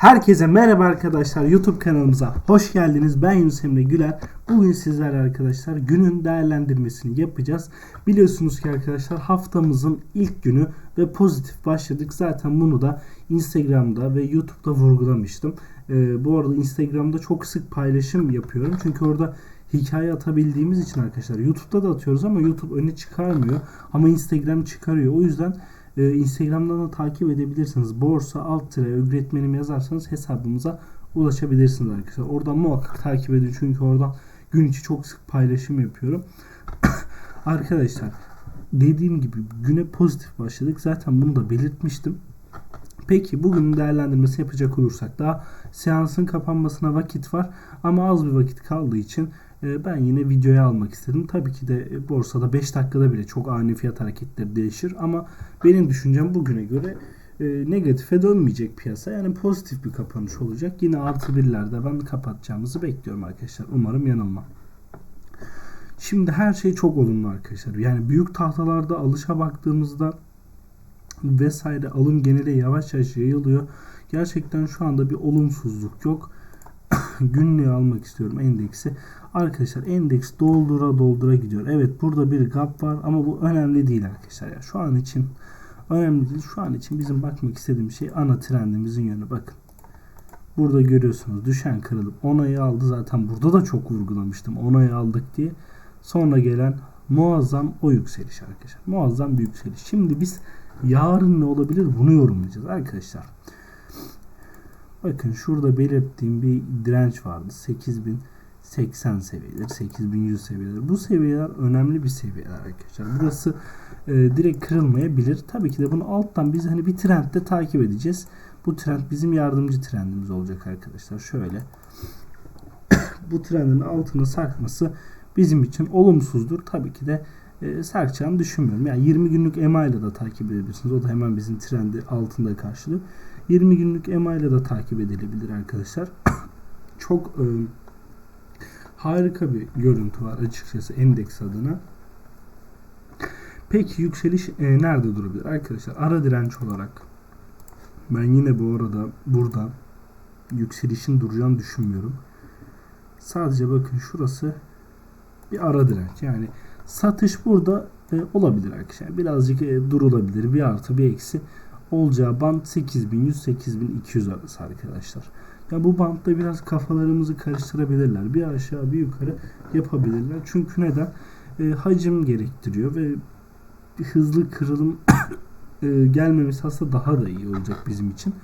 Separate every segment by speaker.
Speaker 1: Herkese merhaba arkadaşlar YouTube kanalımıza hoş geldiniz. Ben Yunus Emre Güler. Bugün sizlerle arkadaşlar günün değerlendirmesini yapacağız. Biliyorsunuz ki arkadaşlar haftamızın ilk günü ve pozitif başladık. Zaten bunu da Instagram'da ve YouTube'da vurgulamıştım. Ee, bu arada Instagram'da çok sık paylaşım yapıyorum. Çünkü orada hikaye atabildiğimiz için arkadaşlar YouTube'da da atıyoruz ama YouTube öne çıkarmıyor. Ama Instagram çıkarıyor. O yüzden ee, Instagram'dan da takip edebilirsiniz. Borsa alt tire üretmenim yazarsanız hesabımıza ulaşabilirsiniz arkadaşlar. Oradan muhakkak takip edin çünkü oradan gün içi çok sık paylaşım yapıyorum. arkadaşlar dediğim gibi güne pozitif başladık. Zaten bunu da belirtmiştim. Peki bugün değerlendirmesi yapacak olursak daha seansın kapanmasına vakit var ama az bir vakit kaldığı için ben yine videoya almak istedim. Tabii ki de e, borsada 5 dakikada bile çok ani fiyat hareketleri değişir ama benim düşüncem bugüne göre e, negatife dönmeyecek piyasa. Yani pozitif bir kapanış olacak. Yine artı birlerde ben kapatacağımızı bekliyorum arkadaşlar. Umarım yanılmam. Şimdi her şey çok olumlu arkadaşlar. Yani büyük tahtalarda alışa baktığımızda vesaire alım genelde yavaş yavaş yayılıyor. Gerçekten şu anda bir olumsuzluk yok. Günlüğü almak istiyorum endeksi. Arkadaşlar endeks doldura doldura gidiyor. Evet burada bir gap var ama bu önemli değil arkadaşlar. Ya. Şu an için önemli değil. Şu an için bizim bakmak istediğim şey ana trendimizin yönü. Bakın. Burada görüyorsunuz düşen kırılıp onayı aldı. Zaten burada da çok vurgulamıştım. Onayı aldık diye. Sonra gelen muazzam o yükseliş arkadaşlar. Muazzam bir yükseliş. Şimdi biz yarın ne olabilir bunu yorumlayacağız arkadaşlar. Bakın şurada belirttiğim bir direnç vardı. 8080 seviyeleri, 8100 seviyeleri. Bu seviyeler önemli bir seviyeler arkadaşlar. Burası e, direkt kırılmayabilir. Tabii ki de bunu alttan biz hani bir trendde takip edeceğiz. Bu trend bizim yardımcı trendimiz olacak arkadaşlar. Şöyle bu trendin altına sarkması bizim için olumsuzdur. Tabii ki de e, sarkacağını düşünmüyorum. Yani 20 günlük EMA ile de takip edebilirsiniz. O da hemen bizim trendi altında karşılıyor. 20 günlük EMA ile de takip edilebilir arkadaşlar. Çok e, harika bir görüntü var açıkçası endeks adına. Peki yükseliş e, nerede durabilir? Arkadaşlar ara direnç olarak ben yine bu arada burada yükselişin duracağını düşünmüyorum. Sadece bakın şurası bir ara direnç. Yani satış burada e, olabilir arkadaşlar. Birazcık e, durulabilir. Bir artı bir eksi olacağı band 8100-8200 arası arkadaşlar. Ya bu bantta biraz kafalarımızı karıştırabilirler. Bir aşağı bir yukarı yapabilirler. Çünkü neden? E, hacim gerektiriyor ve hızlı kırılım e, gelmemesi aslında daha da iyi olacak bizim için.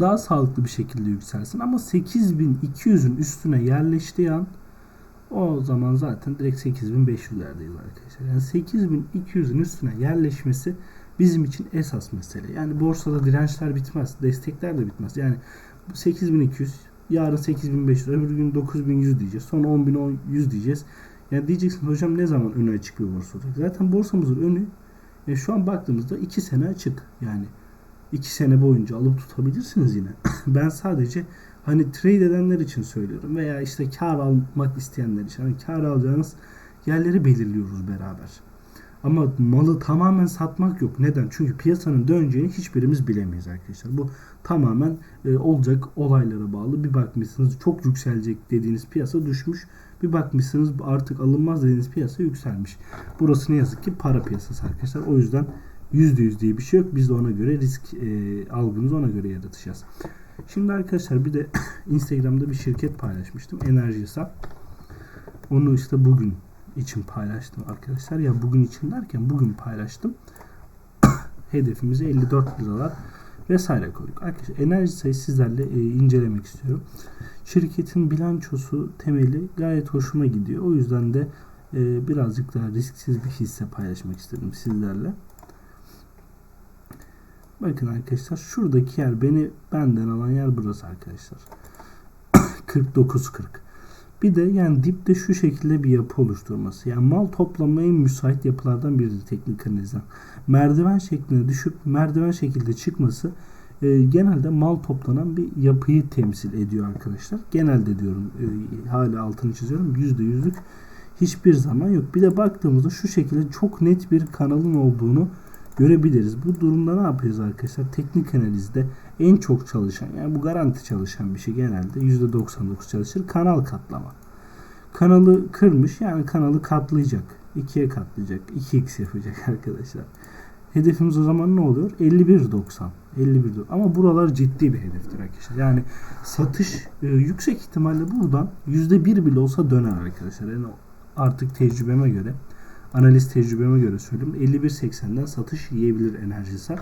Speaker 1: Daha sağlıklı bir şekilde yükselsin ama 8200'ün üstüne yerleştiği an o zaman zaten direkt 8500'lerdeyiz arkadaşlar. Yani 8200'ün üstüne yerleşmesi bizim için esas mesele. Yani borsada dirençler bitmez, destekler de bitmez. Yani 8200, yarın 8500, öbür gün 9100 diyeceğiz. Sonra 10100 diyeceğiz. Yani diyeceksin hocam ne zaman önü açık bir borsa olacak? Zaten borsamızın önü e, şu an baktığımızda 2 sene açık. Yani 2 sene boyunca alıp tutabilirsiniz yine. ben sadece hani trade edenler için söylüyorum veya işte kar almak isteyenler için hani kar alacağınız yerleri belirliyoruz beraber. Ama malı tamamen satmak yok. Neden? Çünkü piyasanın döneceğini hiçbirimiz bilemeyiz arkadaşlar. Bu tamamen e, olacak olaylara bağlı. Bir bakmışsınız çok yükselecek dediğiniz piyasa düşmüş. Bir bakmışsınız artık alınmaz dediğiniz piyasa yükselmiş. Burası ne yazık ki para piyasası arkadaşlar. O yüzden %100 diye bir şey yok. Biz de ona göre risk e, algımızı ona göre yaratacağız. Şimdi arkadaşlar bir de Instagram'da bir şirket paylaşmıştım. Enerji hesap. Onu işte bugün için paylaştım arkadaşlar. Ya bugün için derken bugün paylaştım. Hedefimizi 54 liralar vesaire koyduk. Arkadaşlar enerji sayısı sizlerle e, incelemek istiyorum. Şirketin bilançosu temeli gayet hoşuma gidiyor. O yüzden de e, birazcık daha risksiz bir hisse paylaşmak istedim sizlerle. Bakın arkadaşlar şuradaki yer beni benden alan yer burası arkadaşlar. 49.40. Bir de yani dipte şu şekilde bir yapı oluşturması. Yani mal toplamaya müsait yapılardan biridir teknik analizden. Merdiven şeklinde düşüp merdiven şekilde çıkması e, genelde mal toplanan bir yapıyı temsil ediyor arkadaşlar. Genelde diyorum e, hala altını çiziyorum. Yüzde yüzlük hiçbir zaman yok. Bir de baktığımızda şu şekilde çok net bir kanalın olduğunu görebiliriz. Bu durumda ne yapıyoruz arkadaşlar? Teknik analizde en çok çalışan yani bu garanti çalışan bir şey genelde %99 çalışır. Kanal katlama. Kanalı kırmış yani kanalı katlayacak. 2'ye katlayacak. 2x yapacak arkadaşlar. Hedefimiz o zaman ne oluyor? 51.90. 51 ama buralar ciddi bir hedeftir arkadaşlar. Yani satış e, yüksek ihtimalle buradan %1 bile olsa döner arkadaşlar. Yani artık tecrübeme göre analiz tecrübeme göre söyleyeyim 51.80'den satış yiyebilir enerjisi.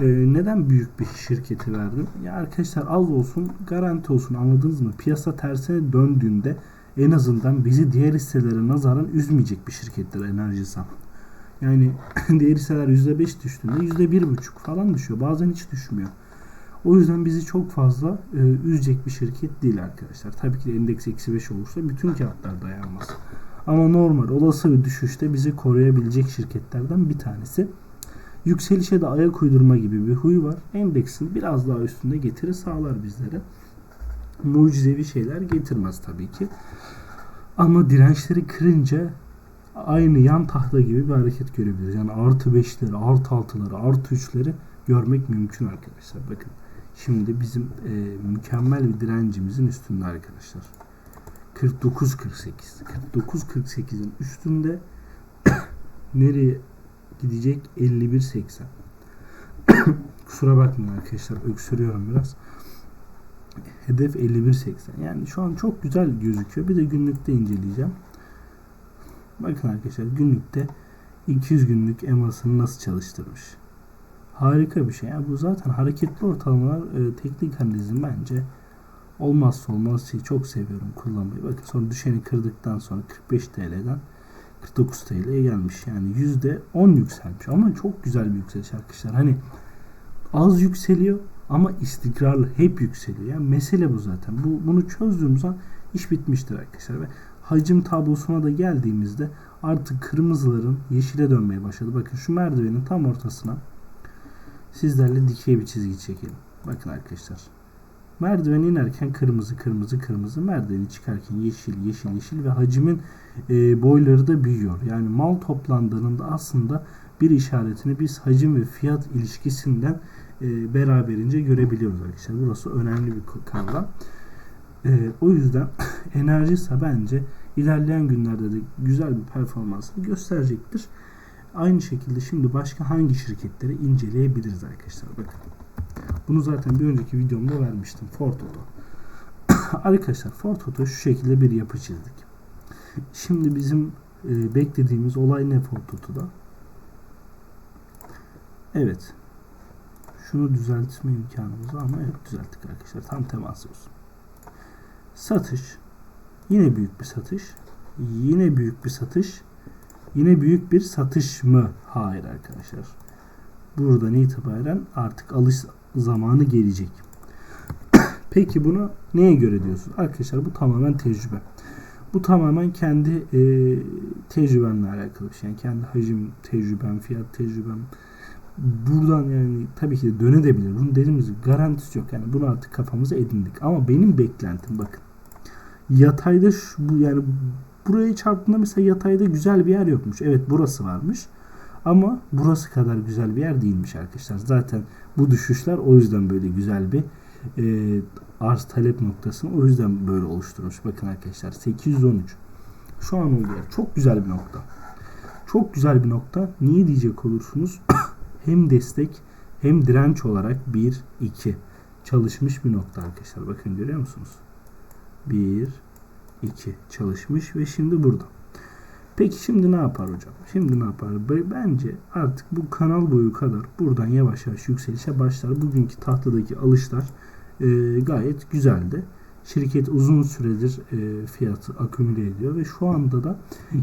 Speaker 1: Ee, neden büyük bir şirketi verdim? Ya arkadaşlar az olsun garanti olsun anladınız mı? Piyasa tersine döndüğünde en azından bizi diğer hisselere nazaran üzmeyecek bir şirkettir enerjisam. Yani diğer hisseler %5 düştüğünde %1,5 falan düşüyor. Bazen hiç düşmüyor. O yüzden bizi çok fazla e, üzecek bir şirket değil arkadaşlar. Tabii ki de endeks eksi 5 olursa bütün kağıtlar dayanmaz. Ama normal olası bir düşüşte bizi koruyabilecek şirketlerden bir tanesi. Yükselişe de ayak uydurma gibi bir huy var. Endeksin biraz daha üstünde getiri sağlar bizlere. Mucizevi şeyler getirmez tabii ki. Ama dirençleri kırınca aynı yan tahta gibi bir hareket görebiliriz. Yani artı 5'leri, artı 6'ları, artı 3'leri görmek mümkün arkadaşlar. Bakın şimdi bizim e, mükemmel bir direncimizin üstünde arkadaşlar. 49-48. 49-48'in üstünde nereye gidecek? 51-80. Kusura bakmayın arkadaşlar öksürüyorum biraz. Hedef 51.80. Yani şu an çok güzel gözüküyor. Bir de günlükte inceleyeceğim. Bakın arkadaşlar günlükte 200 günlük EMA'sını nasıl çalıştırmış. Harika bir şey. Yani bu zaten hareketli ortalamalar e, teknik analizin bence olmazsa olmaz şey. Çok seviyorum kullanmayı. Bakın sonra düşeni kırdıktan sonra 45 TL'den 49 TL'ye gelmiş. Yani %10 yükselmiş. Ama çok güzel bir yükseliş arkadaşlar. Hani az yükseliyor ama istikrarlı hep yükseliyor. Yani mesele bu zaten. Bu bunu çözdüğümüz an iş bitmiştir arkadaşlar ve hacim tablosuna da geldiğimizde artık kırmızıların yeşile dönmeye başladı. Bakın şu merdivenin tam ortasına sizlerle dikey bir çizgi çekelim. Bakın arkadaşlar. Merdiven inerken kırmızı kırmızı kırmızı merdiveni çıkarken yeşil yeşil yeşil ve hacimin e, boyları da büyüyor. Yani mal toplandığında aslında bir işaretini biz hacim ve fiyat ilişkisinden e, beraberince görebiliyoruz arkadaşlar. Burası önemli bir kavram. E, o yüzden enerji ise bence ilerleyen günlerde de güzel bir performansını gösterecektir. Aynı şekilde şimdi başka hangi şirketleri inceleyebiliriz arkadaşlar. Bakın. Bunu zaten bir önceki videomda vermiştim. Ford Auto. arkadaşlar Ford Auto şu şekilde bir yapı çizdik. Şimdi bizim e, beklediğimiz olay ne Ford Auto'da? Evet. Şunu düzeltme imkanımız ama evet düzelttik arkadaşlar. Tam temas olsun. Satış. Yine büyük bir satış. Yine büyük bir satış. Yine büyük bir satış mı? Hayır arkadaşlar. Buradan itibaren artık alış zamanı gelecek. Peki bunu neye göre diyorsun? Arkadaşlar bu tamamen tecrübe. Bu tamamen kendi e, tecrübenle alakalı bir şey. Yani kendi hacim tecrübem, fiyat tecrübem. Buradan yani tabii ki de dönebilir. Bunun dediğimiz garantisi yok. Yani bunu artık kafamıza edindik. Ama benim beklentim bakın. Yatayda şu, bu yani buraya çarptığında mesela yatayda güzel bir yer yokmuş. Evet burası varmış. Ama burası kadar güzel bir yer değilmiş arkadaşlar. Zaten bu düşüşler o yüzden böyle güzel bir e, arz talep noktasını o yüzden böyle oluşturmuş. Bakın arkadaşlar 813. Şu an olduğu yer. Çok güzel bir nokta. Çok güzel bir nokta. Niye diyecek olursunuz? hem destek hem direnç olarak 1, 2 çalışmış bir nokta arkadaşlar. Bakın görüyor musunuz? 1, 2 çalışmış ve şimdi burada. Peki şimdi ne yapar hocam? Şimdi ne yapar? Bence artık bu kanal boyu kadar buradan yavaş yavaş yükselişe başlar. Bugünkü tahtadaki alışlar e, gayet güzeldi. Şirket uzun süredir e, fiyatı akümüle ediyor ve şu anda da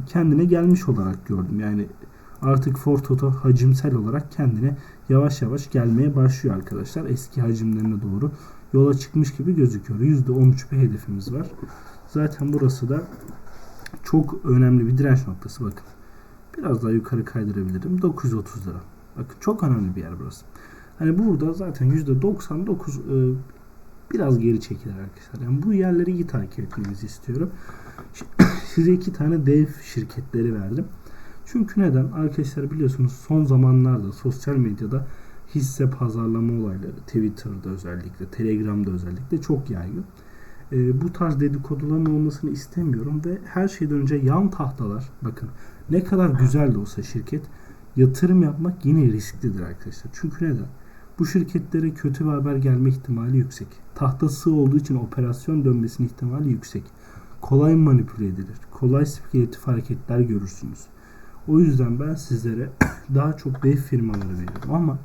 Speaker 1: kendine gelmiş olarak gördüm. Yani artık Ford Auto hacimsel olarak kendine yavaş yavaş gelmeye başlıyor arkadaşlar. Eski hacimlerine doğru yola çıkmış gibi gözüküyor. %13 bir hedefimiz var. Zaten burası da çok önemli bir direnç noktası bakın. Biraz daha yukarı kaydırabilirim. 930 lira. Bakın çok önemli bir yer burası. Hani burada zaten %99 e, biraz geri çekilir arkadaşlar. Yani bu yerleri iyi takip etmenizi istiyorum. Size iki tane dev şirketleri verdim. Çünkü neden? Arkadaşlar biliyorsunuz son zamanlarda sosyal medyada hisse pazarlama olayları Twitter'da özellikle, Telegram'da özellikle çok yaygın. E, bu tarz dedikoduların olmasını istemiyorum ve her şeyden önce yan tahtalar bakın ne kadar güzel de olsa şirket yatırım yapmak yine risklidir arkadaşlar. Çünkü neden? Bu şirketlere kötü bir haber gelme ihtimali yüksek. Tahta sığ olduğu için operasyon dönmesinin ihtimali yüksek. Kolay manipüle edilir. Kolay spekülatif hareketler görürsünüz. O yüzden ben sizlere daha çok dev firmaları veriyorum ama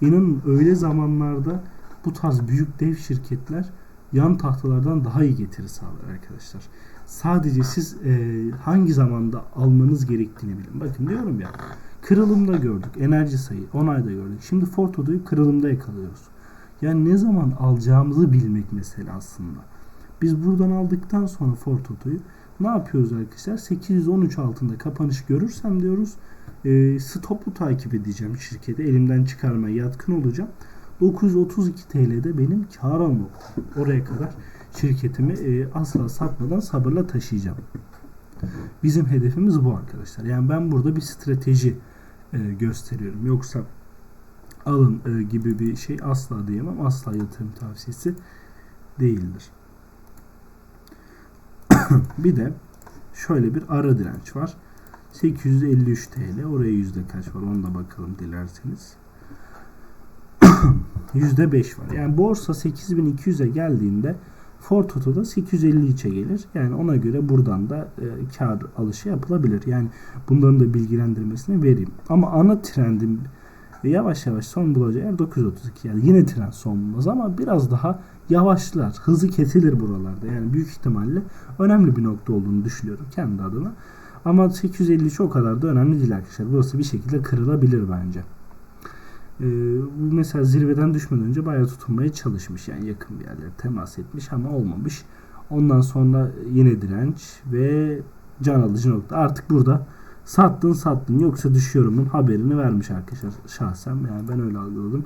Speaker 1: inanın öyle zamanlarda bu tarz büyük dev şirketler yan tahtalardan daha iyi getiri sağlar arkadaşlar. Sadece siz e, hangi zamanda almanız gerektiğini bilin. Bakın diyorum ya kırılımda gördük. Enerji sayı 10 ayda gördük. Şimdi Forto'yu kırılımda yakalıyoruz. Yani ne zaman alacağımızı bilmek mesele aslında. Biz buradan aldıktan sonra Forto'yu ne yapıyoruz arkadaşlar? 813 altında kapanış görürsem diyoruz e, stoplu takip edeceğim şirketi. Elimden çıkarmaya yatkın olacağım. 932 TL'de benim kar almam. Oraya kadar şirketimi e, asla satmadan sabırla taşıyacağım. Bizim hedefimiz bu arkadaşlar. Yani ben burada bir strateji e, gösteriyorum. Yoksa alın e, gibi bir şey asla diyemem. Asla yatırım tavsiyesi değildir. bir de şöyle bir ara direnç var. 853 TL. Oraya yüzde kaç var? Onu da bakalım dilerseniz. Yüzde 5 var. Yani borsa 8200'e geldiğinde Fortoto da 853'e gelir. Yani ona göre buradan da e, kar alışı yapılabilir. Yani bunların da bilgilendirmesini vereyim. Ama ana trendim yavaş yavaş son bulacağı yer 932. Yani yine trend son bulmaz ama biraz daha yavaşlar. Hızı kesilir buralarda. Yani büyük ihtimalle önemli bir nokta olduğunu düşünüyorum kendi adına. Ama 853 o kadar da önemli değil arkadaşlar. Burası bir şekilde kırılabilir bence. Ee, bu mesela zirveden düşmeden önce bayağı tutunmaya çalışmış. Yani yakın bir yerlere temas etmiş ama olmamış. Ondan sonra yine direnç ve can alıcı nokta. Artık burada sattın sattın yoksa düşüyorumun haberini vermiş arkadaşlar şahsen. Yani ben öyle algıladım.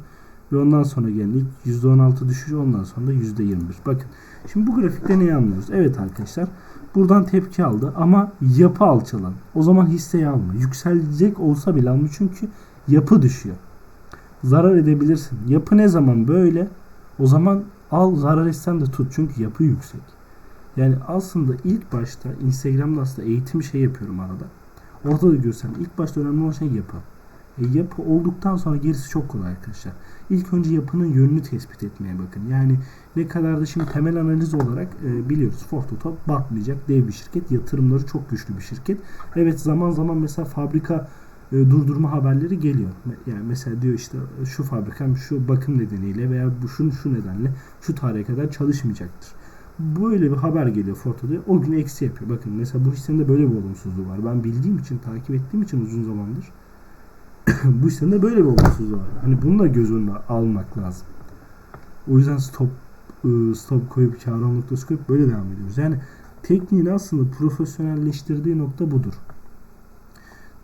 Speaker 1: Ve ondan sonra gelen ilk %16 düşüş ondan sonra da %21. Bakın şimdi bu grafikte neyi anlıyoruz? Evet arkadaşlar buradan tepki aldı ama yapı alçalan. O zaman hisseyi alma. Yükselecek olsa bile alma çünkü yapı düşüyor. Zarar edebilirsin. Yapı ne zaman böyle? O zaman al zarar etsen de tut çünkü yapı yüksek. Yani aslında ilk başta Instagram'da aslında eğitim şey yapıyorum arada. Orada da görsen ilk başta önemli olan şey yapı. E, yapı olduktan sonra gerisi çok kolay arkadaşlar. İlk önce yapının yönünü tespit etmeye bakın. Yani ne kadar da şimdi temel analiz olarak e, biliyoruz. Fortoto batmayacak dev bir şirket. Yatırımları çok güçlü bir şirket. Evet zaman zaman mesela fabrika e, durdurma haberleri geliyor. Yani mesela diyor işte şu fabrikam şu bakım nedeniyle veya bu şun şu nedenle şu tarihe kadar çalışmayacaktır. Böyle bir haber geliyor Forto'da. O gün eksi yapıyor. Bakın mesela bu hissenin de böyle bir olumsuzluğu var. Ben bildiğim için, takip ettiğim için uzun zamandır bu hissenin de böyle bir olumsuzluğu var. Hani bunu da göz önüne almak lazım. O yüzden stop ıı, stop koyup kar noktası koyup böyle devam ediyoruz. Yani tekniğin aslında profesyonelleştirdiği nokta budur.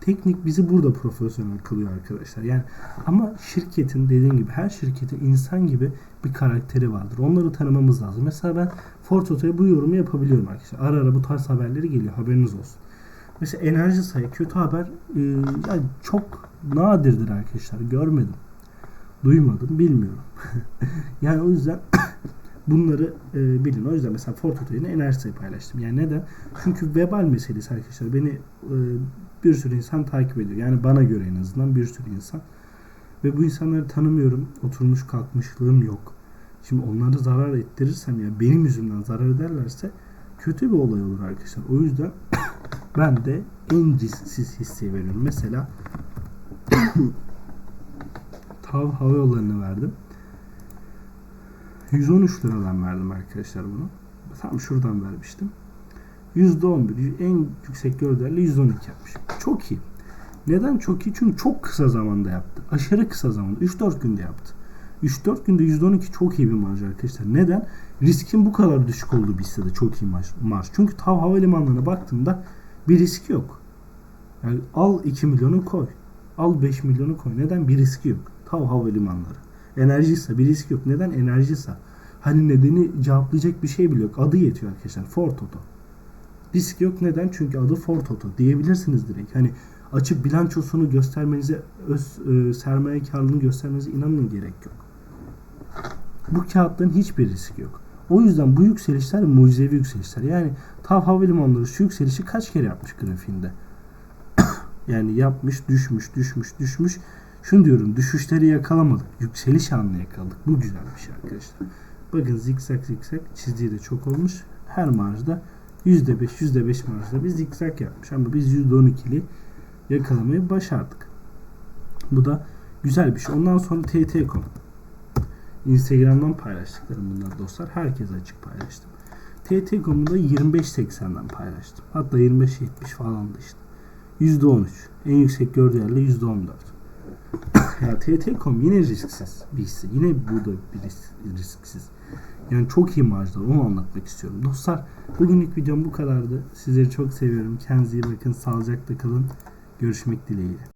Speaker 1: Teknik bizi burada profesyonel kılıyor arkadaşlar. Yani ama şirketin dediğim gibi her şirketin insan gibi bir karakteri vardır. Onları tanımamız lazım. Mesela ben Fortoto'ya bu yorumu yapabiliyorum arkadaşlar. Ara ara bu tarz haberleri geliyor. Haberiniz olsun. Mesela enerji sayı kötü haber e, yani çok nadirdir arkadaşlar. Görmedim. Duymadım. Bilmiyorum. yani o yüzden bunları e, bilin. O yüzden mesela yine enerji sayı paylaştım. Yani neden? Çünkü vebal meselesi arkadaşlar. Beni e, bir sürü insan takip ediyor. Yani bana göre en azından bir sürü insan. Ve bu insanları tanımıyorum. Oturmuş kalkmışlığım yok. Şimdi onları zarar ettirirsem ya benim yüzümden zarar ederlerse kötü bir olay olur arkadaşlar. O yüzden ben de en risksiz hisseyi veriyorum. Mesela TAV Hava Yolları'na verdim. 113 liradan verdim arkadaşlar bunu. Tam şuradan vermiştim. %11 en yüksek gördüğüyle %12 yapmış. Çok iyi. Neden çok iyi? Çünkü çok kısa zamanda yaptı. Aşırı kısa zamanda. 3-4 günde yaptı. 3-4 günde %12 çok iyi bir marj arkadaşlar. Neden? Riskin bu kadar düşük olduğu bir hissede çok iyi marj. marj. Çünkü TAV Havalimanları'na baktığımda bir risk yok. Yani al 2 milyonu koy. Al 5 milyonu koy. Neden? Bir riski yok. TAV Havalimanları. Enerjiyse bir risk yok. Neden? Enerjiyse. Hani nedeni cevaplayacak bir şey bile yok. Adı yetiyor arkadaşlar. Ford Toto. Risk yok. Neden? Çünkü adı Ford Toto. Diyebilirsiniz direkt. Hani açıp bilançosunu göstermenize, öz e, sermaye karlılığını göstermenize inanın gerek yok. Bu kağıtların hiçbir riski yok. O yüzden bu yükselişler mucizevi yükselişler. Yani TAV Havalimanları şu yükselişi kaç kere yapmış grafiğinde? yani yapmış, düşmüş, düşmüş, düşmüş. Şunu diyorum, düşüşleri yakalamadık. Yükseliş anını yakaladık. Bu güzel bir şey arkadaşlar. Bakın zikzak zikzak çizdiği de çok olmuş. Her marjda %5, %5 marjda bir zikzak yapmış. Ama biz %12'li yakalamayı başardık. Bu da güzel bir şey. Ondan sonra TT.com. Instagram'dan paylaştıklarım bunlar dostlar. Herkese açık paylaştım. TT.com'u da 25.80'den paylaştım. Hatta 25.70 falan da işte. %13. En yüksek gördüğü yerle %14. ya TT.com yine risksiz bir hisse. Yine bu da bir risk- risksiz. Yani çok iyi marjda onu anlatmak istiyorum. Dostlar bugünlük videom bu kadardı. Sizleri çok seviyorum. Kendinize iyi bakın. Sağlıcakla kalın. Görüşmek dileğiyle.